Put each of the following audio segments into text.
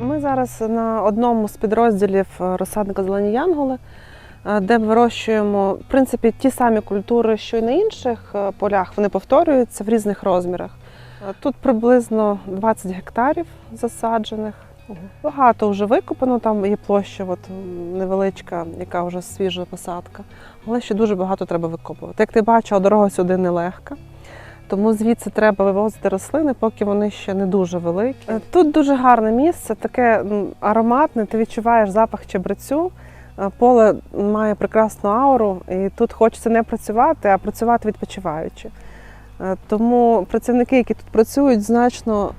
Ми зараз на одному з підрозділів е, розсадника Зелені Янголи, е, де вирощуємо в принципі ті самі культури, що й на інших е, полях. Вони повторюються в різних розмірах. Тут приблизно 20 гектарів засаджених. Багато вже викопано, там є площа от, невеличка, яка вже свіжа посадка, але ще дуже багато треба викопувати. Як ти бачила, дорога сюди нелегка. Тому звідси треба вивозити рослини, поки вони ще не дуже великі. Тут дуже гарне місце, таке ароматне, ти відчуваєш запах чебрецю. Е, Поле має прекрасну ауру, і тут хочеться не працювати, а працювати відпочиваючи. Е, Тому працівники, які тут працюють, значно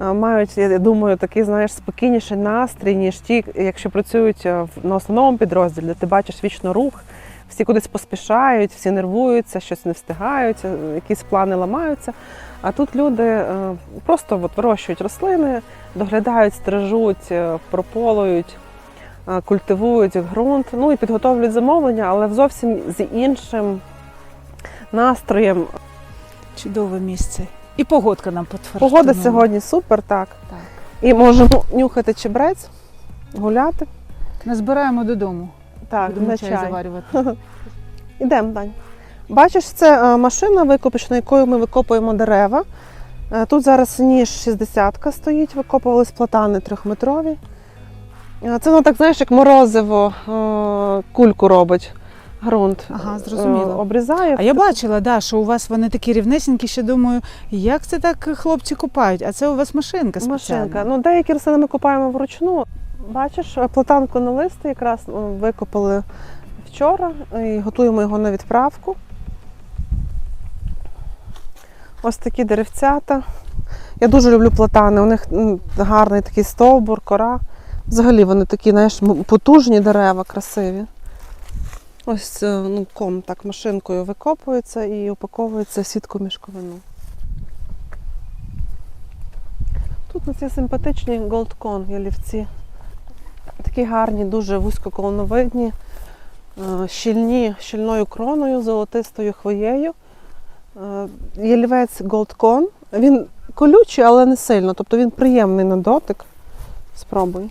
е, мають, я думаю, такий знаєш, спокійніший настрій, ніж ті, якщо працюють на основному підрозділі, де ти бачиш вічно рух, всі кудись поспішають, всі нервуються, щось не встигають, е, якісь плани ламаються. А тут люди е, просто от вирощують рослини, доглядають, стрижуть, е, прополують, культивують ґрунт, ну і підготовлюють замовлення, але в зовсім з іншим настроєм. Чудове місце. І погодка нам підтверджує. Погода сьогодні супер, так. Так. І можемо нюхати чебрець, гуляти. Назбираємо додому. Так, Будемо на чай чай. заварювати. Ідемо, Дань. Бачиш, це е, машина викопочна, якою ми викопуємо дерева. Е, Тут зараз ніж 60-ка стоїть, викопувались платани трьохметрові. Е, Це воно так, знаєш, як морозиво кульку робить ґрунт. Ага, зрозуміло. Обрізає. А я бачила, да, що у вас вони такі рівнесенькі, ще думаю, як це так хлопці купають? А це у вас машинка спеціальна. Машинка. Ну, деякі рослини ми купаємо вручну. Бачиш, е, платанку на листи якраз ну, викопали вчора і готуємо його на відправку. Ось такі деревцята. Я дуже люблю платани. У них гарний такий стовбур, кора. Взагалі вони такі, знаєш, потужні дерева, красиві. Ось е, ну, ком так машинкою викопується і упаковується сітку мішковину. Тут нас є симпатичні голдкон ялівці. Такі гарні, дуже вузькоколоновидні, е, щільні, щільною кроною, золотистою хвоєю. Е, Ялівець голдкон. Він колючий, але не сильно, тобто він приємний на дотик. Спробуй.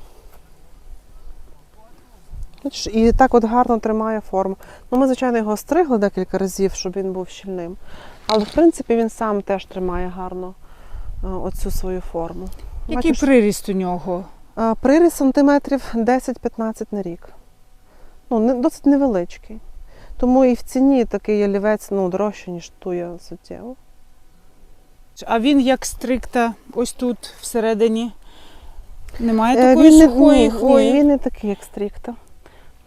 І так от гарно тримає форму. Ну, ми, звичайно, його стригли декілька разів, щоб він був щільним. Але в принципі він сам теж тримає гарно е, оцю свою форму. Який Бачиш, приріст у нього? А, Приріс сантиметрів 10-15 на рік. Ну, досить невеличкий. Тому і в ціні такий ялівець ну, дорожче, ніж туя суттєво. А він як стрикта, ось тут всередині. Немає Е, такої він, не, сухої ні, хвої. ні, він не такий, як стрікта.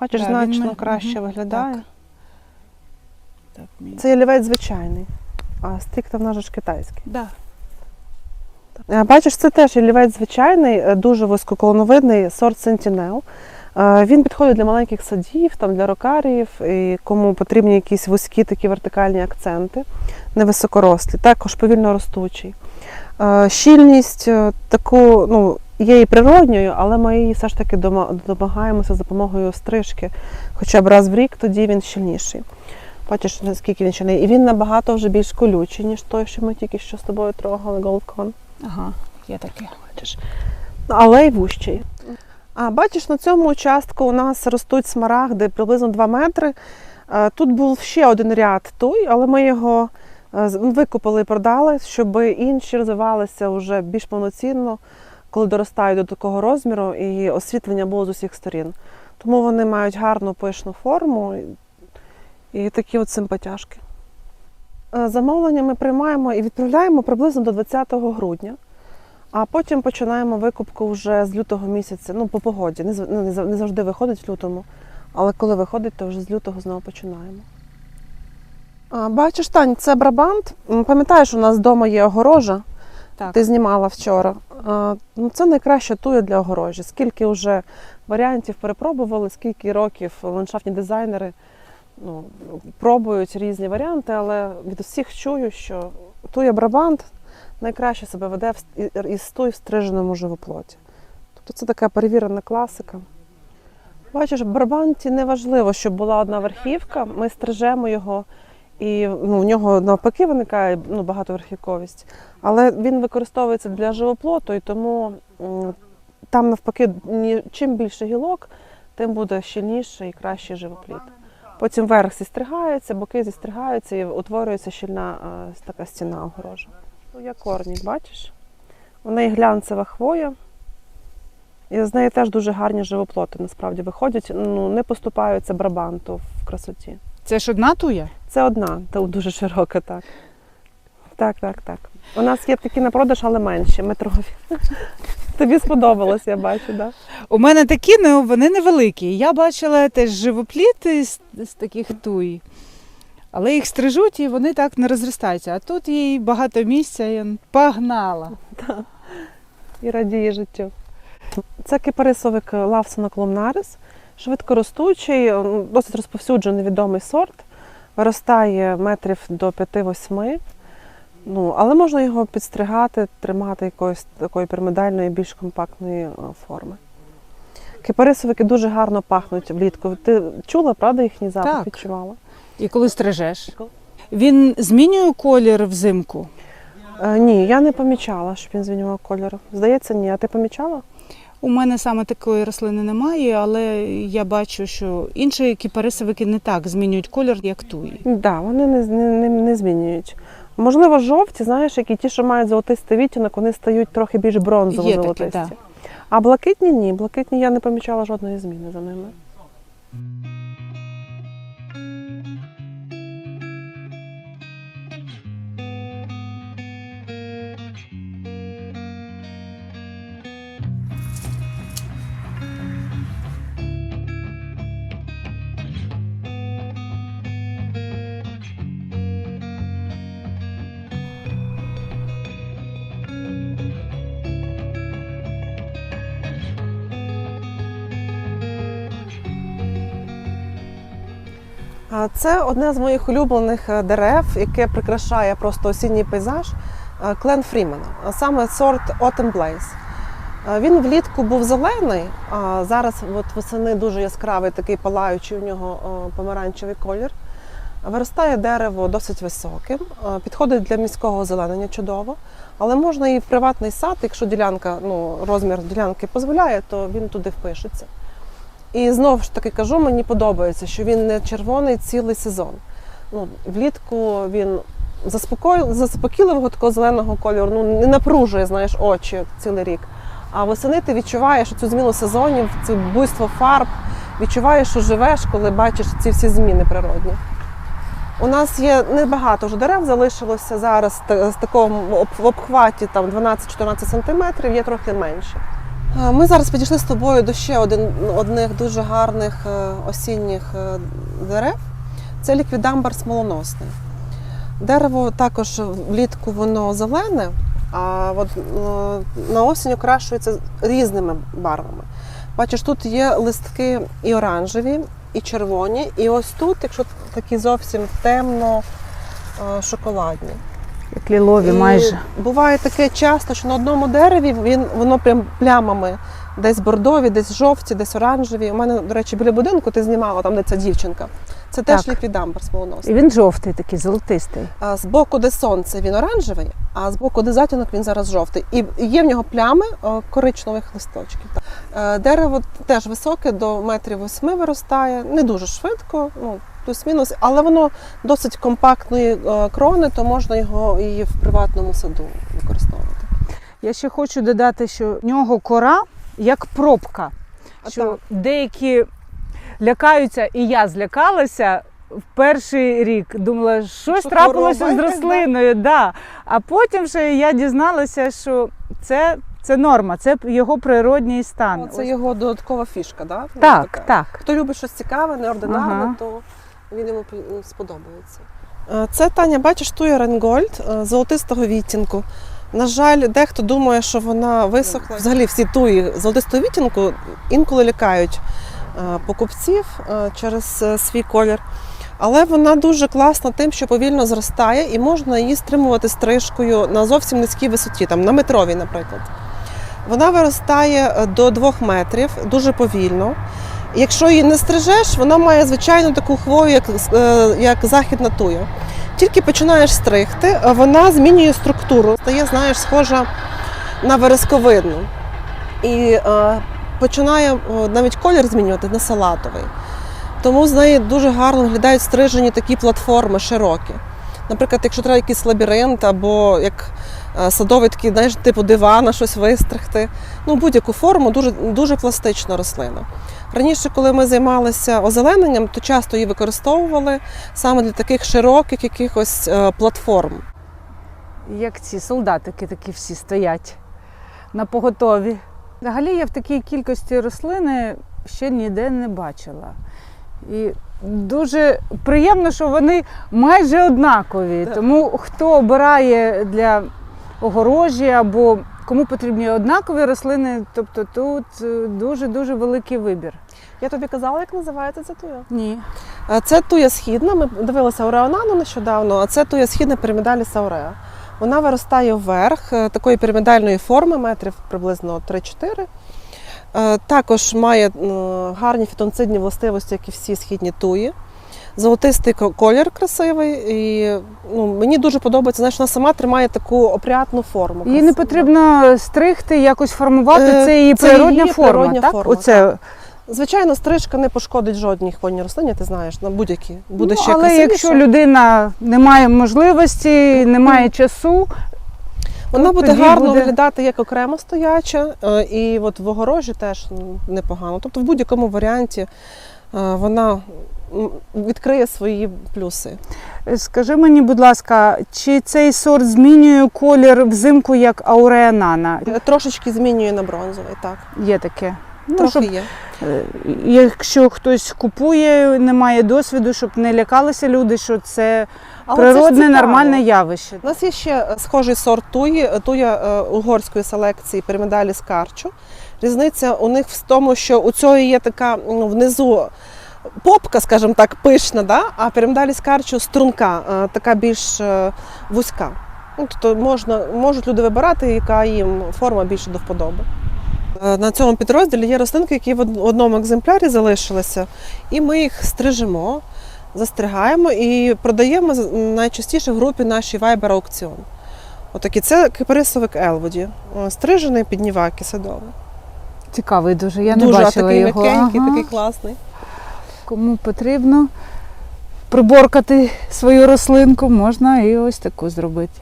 Бачиш, Да, значно ми- краще мгм, виглядає. так. Так, мій- Це ялівець звичайний, а стрікта в нас ж китайський. Да. Е, Бачиш, це теж ялівець звичайний, е, дуже висококолоновидний сорт. Е, Він підходить для маленьких садів, там, для рокаріїв, і кому потрібні якісь вузькі такі вертикальні акценти, невисокорослі, також повільно ростучий. Е, Щільність таку ну, є і природньою, але ми її все ж таки домагаємося за допомогою стрижки. Хоча б раз в рік тоді він щільніший. Бачиш, наскільки він щільний. І він набагато вже більш колючий, ніж той, що ми тільки що з тобою трогали, Goldcon. Ага, є таке. Бачиш. Але й вущий. А бачиш, на цьому участку у нас ростуть смарагди приблизно 2 метри. Тут був ще один ряд той, але ми його е, викопали і продали, щоб інші розвивалися вже більш повноцінно, коли доростають до такого розміру, і освітлення було з усіх сторін. Тому вони мають гарну пишну форму і, такі от симпатяшки. Е, Замовлення ми приймаємо і відправляємо приблизно до 20 грудня. А потім починаємо викупку вже з лютого місяця, ну по погоді. Не, ну, не зав- не завжди виходить в лютому, але коли виходить, то вже з лютого знову починаємо. Бачиш, Тань, це брабант. Пам'ятаєш, у нас вдома є огорожа, Так. ти знімала вчора. Ну, це найкраща туя для огорожі. Скільки вже варіантів перепробували, скільки років ландшафтні дизайнери ну, пробують різні варіанти, але від усіх чую, що туя брабант найкраще себе веде із туй в стриженому живоплоті. Тобто це така перевірена класика. Бачиш, в барбанті не важливо, щоб була одна верхівка, ми стрижемо його, і ну, в нього навпаки виникає ну, багатоверхівковість. Але він використовується для живоплоту, і тому там навпаки, чим більше гілок, тим буде щільніший і кращий живоплід. Потім верх зістригається, боки зістригаються і утворюється щільна е, така стіна огорожа. Я Є корні, бачиш? У неї глянцева хвоя. І з неї теж дуже гарні живоплоти насправді виходять, ну, не поступаються брабанту в красоті. Це ж одна туя? Це одна, та дуже широка, так. Так, так, так. У нас є такі на продаж, але менші, метрові. Тобі сподобалось, я бачу, так? Да? У мене такі, ну вони невеликі. Я бачила теж живопліт із, з таких туй. Але їх стрижуть і вони так не розростаються. А тут їй багато місця і он погнала. І радіє життю. Це кипарисовик Лавсона Колумнарис, швидкоростучий, досить розповсюджений відомий сорт. Виростає метрів до 5-8. Ну, але можна його підстригати, тримати якоїсь такої пірамідальної, більш компактної е, форми. Кипарисовики дуже гарно пахнуть влітку. Ти чула, правда, їхній запах Так. відчувала? І коли стрижеш, він змінює колір взимку. Е, ні, я не помічала, щоб він змінював кольор. Здається, ні. А ти помічала? У мене саме такої рослини немає, але я бачу, що інші кіпарисовики не так змінюють колір, як туї. Так, да, вони не, не, не, не змінюють. Можливо, жовті, знаєш, які ті, що мають золотистий відтінок, вони стають трохи більш бронзово-золотисті. да. А блакитні ні. Блакитні я не помічала жодної зміни за ними. Це одне з моїх улюблених е, дерев, яке прикрашає просто осінній пейзаж е, Клен Фрімена, саме сорт Autumn. Е, Він влітку був зелений, а зараз от восени дуже яскравий, такий палаючий у нього помаранчевий колір. Виростає дерево досить високим, підходить для міського озеленення чудово, але можна і в приватний сад, якщо ділянка, ну, розмір ділянки дозволяє, то він туди впишеться. І знову ж таки кажу, мені подобається, що він не червоний цілий сезон. Ну, влітку він заспокійливого такого зеленого кольору, ну не напружує, знаєш, очі цілий рік. А восени ти відчуваєш цю зміну сезонів, це буйство фарб, відчуваєш, що живеш, коли бачиш ці всі зміни природні. У нас є небагато вже дерев, залишилося зараз з такого в обхваті там 12-14 сантиметрів, є трохи менше. Е, Ми зараз підійшли з тобою до ще один, одних дуже гарних е, осінніх е, дерев. Це ліквідамбар смолоносний. Дерево також влітку воно зелене, а от на осінь окрашується різними барвами. Бачиш, тут є листки і оранжеві, і червоні, і ось тут, якщо такі зовсім темно шоколадні. Як лілові І Буває таке часто, що на одному дереві він, воно прям плямами. Десь бордові, десь жовті, десь оранжеві. У мене, до речі, біля будинку ти знімала там, де ця дівчинка. Це теж Так. ліквідамбар смолоносний. він жовтий, такий золотистий. А з боку, де сонце, він оранжевий, а з боку, де затінок, він зараз жовтий. І є в нього плями коричневих листочків. Е, Дерево теж високе, до метрів восьми виростає, не дуже швидко, ну плюс-мінус, але воно досить компактної е, крони, то можна його і в приватному саду використовувати. Я ще хочу додати, що в нього кора як пробка. Що так. деякі лякаються, і я злякалася. В перший рік думала, щось Що трапилося з хвороба якась, рослиною, да. а потім вже я дізналася, що це, це норма, це його природній стан. Це Ось- його додаткова фішка, да? Так, така. так. Хто любить щось цікаве, неординарне, Ага. то він йому сподобається. Е, Це Таня, бачиш, туя Ренгольд е, золотистого відтінку. На жаль, дехто думає, що вона висохла. Взагалі всі туї золотистого відтінку інколи лякають покупців е, через е, свій колір. Але вона дуже класна тим, що повільно зростає, і можна її стримувати стрижкою на зовсім низькій висоті, там на метровій, наприклад. Вона виростає е, до 2 метрів дуже повільно. Якщо її не стрижеш, вона має звичайну таку хвою, як, е, як західна туя. Тільки починаєш стригти, е, вона змінює структуру, стає, знаєш, схожа на вересковидну. і е, починає навіть колір змінювати на салатовий. Тому з неї дуже гарно виглядають стрижені такі платформи широкі. Наприклад, якщо треба якийсь лабіринт або як е, садовий такий, знаєш, типу дивана, щось вистригти. Ну, будь-яку форму, дуже, дуже пластична рослина. Раніше, коли ми займалися озелененням, то часто її використовували саме для таких широких якихось е, платформ. Як ці солдатики такі всі стоять на поготові. Взагалі я в такій кількості рослини ще ніде не бачила. І дуже приємно, що вони майже однакові. Тому хто обирає для огорожі або кому потрібні однакові рослини, тобто тут дуже-дуже великий вибір. Я тобі казала, як називається ця туя? Ні. Е, Це туя східна. Ми дивилися Ореонану нещодавно, а це туя східна пірамідаліс ауреа. Вона виростає вверх е, такої пірамідальної форми, метрів приблизно 3-4. Е, Також має гарні фітонцидні властивості, як і всі східні туї. Золотистий колір красивий. І ну, мені дуже подобається, знаєш, вона сама тримає таку опрятну форму. Її не потрібно стригти, якось формувати. Е, Це її це природня її форма. природня так? форма, Оце Звичайно, стрижка не пошкодить жодній хвойній рослині, ти знаєш, на будь-які. Буде ну, ще але красивіше. якщо людина не має можливості, не має часу, Вона буде тоді гарно буде- виглядати як окремо стояча, е, і от в огорожі теж непогано. Тобто в будь-якому варіанті е, вона м, відкриє свої плюси. скажи мені, будь ласка, чи цей сорт змінює колір взимку як ауреанана? Трошечки змінює на бронзовий, так. Є таке. Ну, Трохи щоб, є. е, якщо хтось купує, не має досвіду, щоб не лякалися люди, що це Але природне цікаво. нормальне явище. У нас є ще е, схожий сорт туї, е, туя угорської селекції пірамідалі скарчу. Різниця у них в тому, що у цього є така ну, внизу попка, скажімо так, пишна, да? а пірамідалі скарчу струнка, така більш вузька. Ну, тобто можна, можуть люди вибирати, яка їм форма більше до вподоби. Е, На цьому підрозділі є рослинки, які в одному екземплярі залишилися, і ми їх стрижемо, застрягаємо і продаємо найчастіше в групі нашій Viber аукціон. Отакі це кипарисовик Елводі, О, стрижений підніваки садовий. Цікавий дуже. Я не Дуже бачила такий його. м'якенький, Ага. такий класний. Кому потрібно приборкати свою рослинку, можна і ось таку зробити.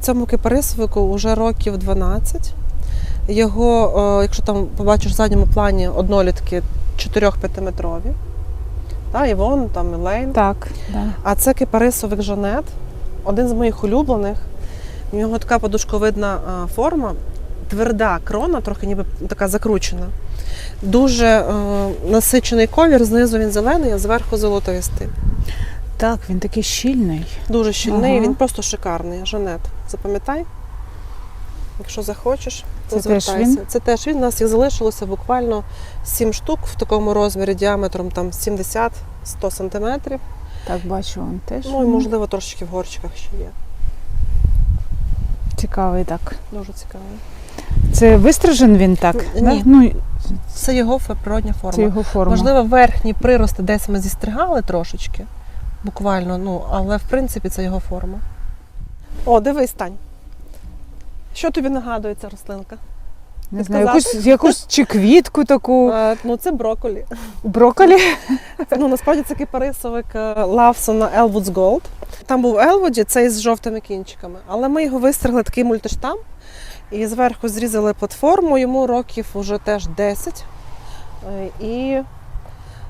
Цьому кипарисовику вже років 12. Його, е, якщо там побачиш в задньому плані однолітки 4-5 метрові. Та, і вон, там і. Так, да. А це кипарисовик Жанет, один з моїх улюблених. У нього така подушковидна форма, тверда крона, трохи ніби така закручена. Дуже е, насичений колір, знизу він зелений, а зверху золотистий. Так, він такий щільний. Дуже щільний, Ага. він просто шикарний. Жанет. Запам'ятай. Якщо захочеш, то Це теж звертайся. він? Це теж він. У нас їх залишилося буквально 7 штук в такому розмірі діаметром там 70-100 сантиметрів. Так, бачу, він теж. Ну і можливо трошечки в горчиках ще є. Цікавий так. Дуже цікаво. Це вистрижен він так? Ні. Да? Ну, Це його природня форма. це його форма. Можливо, верхні прирости десь ми зістригали трошечки, буквально, ну, але в принципі це його форма. О, дивись, Тань. Що тобі нагадує ця рослинка? Не знаю, якусь, якусь чи квітку таку, Е, ну, це брокколі. брокколі. Ну, насправді це кипарисовик е, Лавсона Elwood's Gold. Там був Елвуді, цей з жовтими кінчиками. Але ми його вистригли такий мультиштам і зверху зрізали платформу, йому років уже теж 10. Е, І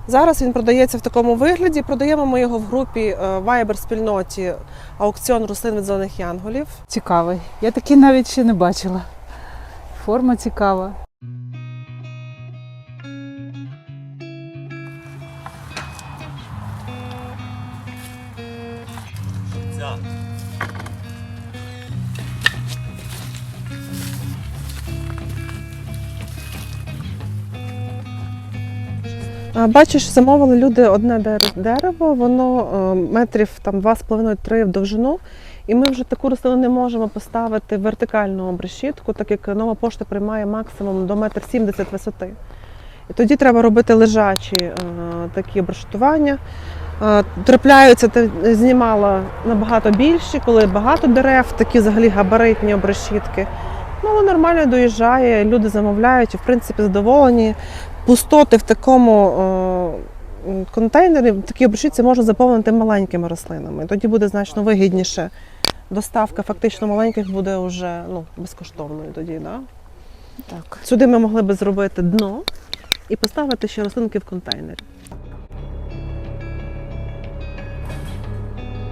зараз він продається в такому вигляді. Продаємо ми його в групі е, Viber спільноті аукціон рослин від зелених янголів. Цікавий. Я такий навіть ще не бачила. Форма цікава. Бачиш, замовили люди одне дерево, воно е, метрів там 2,5-3 в довжину. І ми вже таку рослину не можемо поставити вертикальну обрешітку, так як нова пошта приймає максимум до 1,70 м висоти. І тоді треба робити лежачі е, такі обрештування. Е, Трапляються, ти знімала набагато більші, коли багато дерев, такі взагалі габаритні обрешітки. Ну, нормально доїжджає, люди замовляють і в принципі задоволені. Пустоти в такому е, контейнері, в такій можна заповнити маленькими рослинами. Тоді буде значно вигідніше. Доставка фактично маленьких буде вже ну, безкоштовною тоді. Да? Так. Сюди ми могли би зробити дно і поставити ще рослинки в контейнері.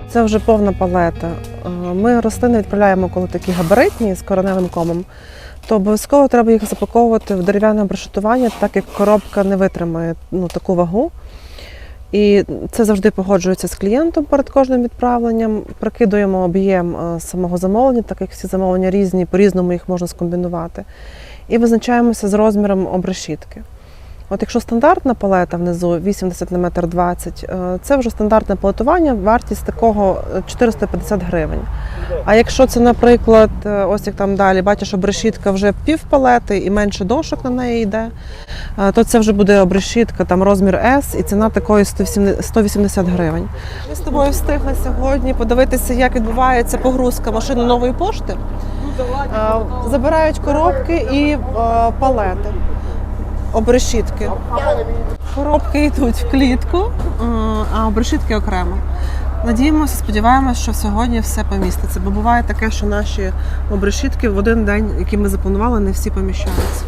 Це вже повна палета. Е, Ми рослини відправляємо, коли такі габаритні з кореневим комом, то обов'язково треба їх запаковувати в дерев'яне обрешетування, так як коробка не витримає ну, таку вагу. І це завжди погоджується з клієнтом перед кожним відправленням. Прикидуємо об'єм е, самого замовлення, так як всі замовлення різні, по-різному їх можна скомбінувати. І визначаємося з розміром обрешітки. От якщо стандартна палета внизу 80 на метр 20, е, це вже стандартне палетування, вартість такого е, 450 гривень. А якщо це, наприклад, е, ось як там далі, бачиш, обрешітка вже пів палети і менше дошок на неї йде, е, то це вже буде обрешітка, там розмір S і ціна такої 180 180 гривень. Ми з тобою встигли сьогодні подивитися, як відбувається погрузка машини нової пошти. Е, Забирають коробки і е, палети, обрешітки. Коробки йдуть в клітку, е, а обрешітки окремо. Надіємося, сподіваємося, що сьогодні все поміститься, бо буває таке, що наші обрешітки в один день, які ми запланували, не всі поміщаються.